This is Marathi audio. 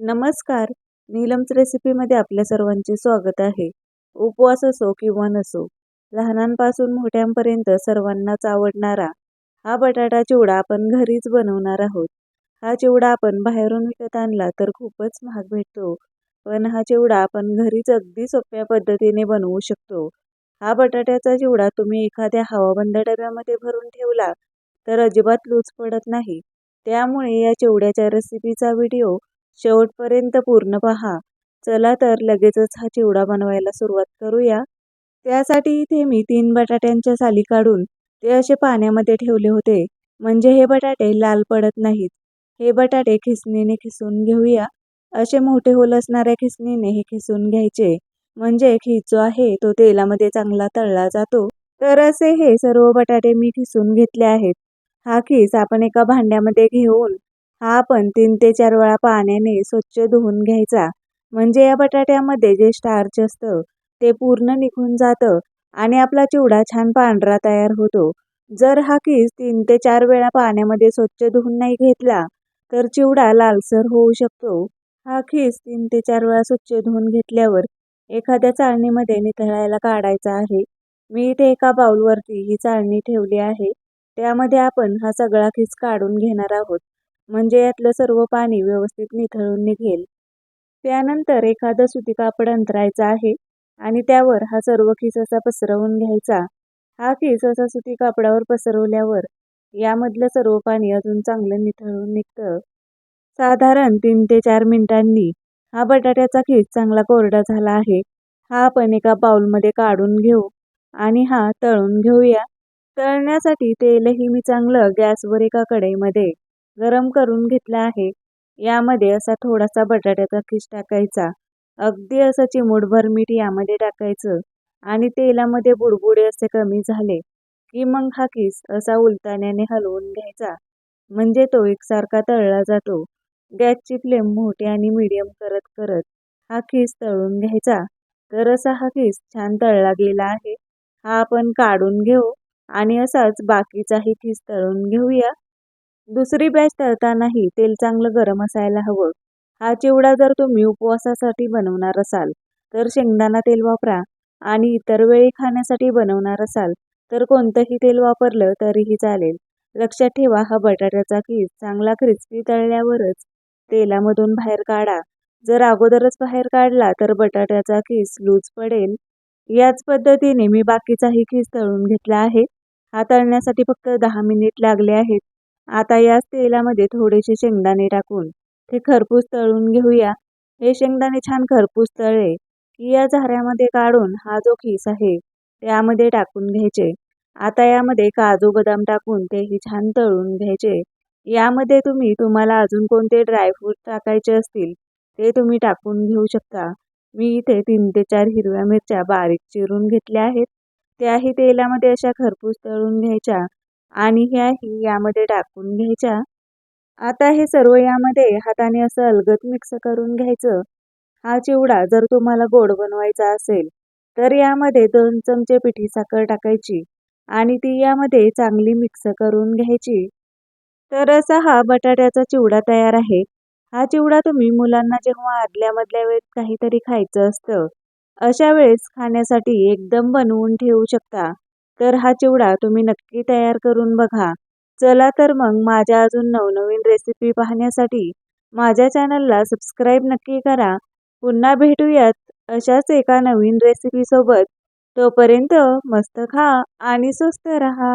नमस्कार. नीलम्स रेसिपीमध्ये आपल्या सर्वांचे स्वागत आहे. उपवास असो किंवा नसो लहानांपासून मोठ्यांपर्यंत सर्वांनाच आवडणारा हा बटाटा चिवडा आपण घरीच बनवणार आहोत. हा चिवडा आपण बाहेरून विकत आणला तर खूपच महाग भेटतो पण हा चिवडा आपण घरीच अगदी सोप्या पद्धतीने बनवू शकतो. हा बटाट्याचा चिवडा तुम्ही एखाद्या हवाबंद डब्यामध्ये भरून ठेवला तर अजिबात लूज पडत नाही. त्यामुळे या चिवड्याच्या रेसिपीचा व्हिडिओ शेवटपर्यंत पूर्ण पहा. चला तर लगेचच हा चिवडा बनवायला सुरुवात करूया. त्यासाठी इथे मी तीन बटाट्यांच्या साली काढून ते असे पाण्यामध्ये ठेवले होते. म्हणजे हे बटाटे लाल पडत नाहीत. हे बटाटे खिसणीने खिसून घेऊया. असे मोठे होल असणाऱ्या खिसणीने हे खिसून घ्यायचे. म्हणजे खिस जो आहे तो तेलामध्ये चांगला तळला जातो. तर असे हे सर्व बटाटे मी खिसून घेतले आहेत. हा खीस आपण एका भांड्यामध्ये घेऊन हा आपण तीन ते चार वेळा पाण्याने स्वच्छ धुवून घ्यायचा. म्हणजे या बटाट्यामध्ये जे स्टार्च असतं ते पूर्ण निघून जातं आणि आपला चिवडा छान पांढरा तयार होतो. जर हा किस तीन ते चार वेळा पाण्यामध्ये स्वच्छ धुवून नाही घेतला तर चिवडा लालसर होऊ शकतो. हा खीस तीन ते चार वेळा स्वच्छ धुवून घेतल्यावर एखाद्या चाळणीमध्ये निथळायला काढायचा आहे. मी इथे एका बाउलवरती ही चाळणी ठेवली आहे. त्यामध्ये आपण हा सगळा खीस काढून घेणार आहोत. म्हणजे यातलं सर्व पाणी व्यवस्थित निथळून निघेल. त्यानंतर एखादं सुती कापड अंतरायचं आहे आणि त्यावर हा सर्व खिस असा पसरवून घ्यायचा. हा खिस असा सुती कापडावर पसरवल्यावर यामधलं सर्व पाणी अजून चांगलं निथळून निघतं. साधारण तीन ते चार मिनिटांनी हा बटाट्याचा खीस चांगला कोरडा झाला आहे. हा आपण एका बाउलमध्ये काढून घेऊ आणि हा तळून घेऊया. तळण्यासाठी तेलही मी चांगलं गॅसवर एका कढईमध्ये गरम करून घेतला आहे. यामध्ये असा थोडासा बटाट्याचा खिस टाकायचा. अगदी असं चिमूटभर मीठ यामध्ये टाकायचं आणि तेलामध्ये बुडबुडे असे कमी झाले की मग हा किस असा उलताण्याने हलवून घ्यायचा. म्हणजे तो एकसारखा तळला जातो. गॅसची फ्लेम मोठी आणि मीडियम करत करत हा खीस तळून घ्यायचा. तर असा हा खीस छान तळला गेला आहे. हा आपण काढून घेऊ आणि असाच बाकीचाही खीस तळून घेऊया. दुसरी बॅच तळतानाही तेल चांगलं गरम असायला हवं. हा चिवडा जर तुम्ही उपवासासाठी बनवणार असाल तर शेंगदाणा तेल वापरा आणि इतर वेळी खाण्यासाठी बनवणार असाल तर कोणतंही तेल वापरलं तरीही चालेल. लक्षात ठेवा हा बटाट्याचा कीस चांगला क्रिस्पी तळल्यावरच तेलामधून बाहेर काढा. जर अगोदरच बाहेर काढला तर बटाट्याचा कीस लूज पडेल. याच पद्धतीने मी बाकीचाही खीस तळून घेतला आहे. हा तळण्यासाठी फक्त दहा मिनिट लागले आहेत. आता याच तेलामध्ये थोडेसे शेंगदाणे टाकून ते खरपूस तळून घेऊया. हे शेंगदाणे छान खरपूस तळले की या झाऱ्यामध्ये काढून हा जो खीस आहे त्यामध्ये टाकून घ्यायचे. आता यामध्ये काजू बदाम टाकून तेही छान तळून घ्यायचे. यामध्ये तुम्ही तुम्हाला अजून कोणते ड्रायफ्रूट टाकायचे असतील ते तुम्ही टाकून घेऊ शकता. मी इथे तीन ते चार हिरव्या मिरच्या बारीक चिरून घेतल्या आहेत. त्याही तेलामध्ये अशा खरपूस तळून घ्यायच्या. आणि ह्याही यामध्ये टाकून घ्यायच्या. आता हे सर्व यामध्ये हाताने असं अलगत मिक्स करून घ्यायचं. हा चिवडा जर तुम्हाला गोड बनवायचा असेल तर यामध्ये दोन चमचे पिठी साखर टाकायची आणि ती यामध्ये चांगली मिक्स करून घ्यायची. तर असा हा बटाट्याचा चिवडा तयार आहे. हा चिवडा तुम्ही मुलांना जेव्हा आदल्या मधल्या वेळेत काहीतरी खायचं असतं अशा वेळेस खाण्यासाठी एकदम बनवून ठेवू शकता. तर हा चिवडा तुम्ही नक्की तयार करून बघा. चला तर मग माझ्या अजून नवनवीन रेसिपी पाहण्यासाठी माझ्या चॅनलला सबस्क्राईब नक्की करा. पुन्हा भेटूयात अशाच एका नवीन रेसिपीसोबत तोपर्यंत मस्त खा आणि स्वस्त रहा.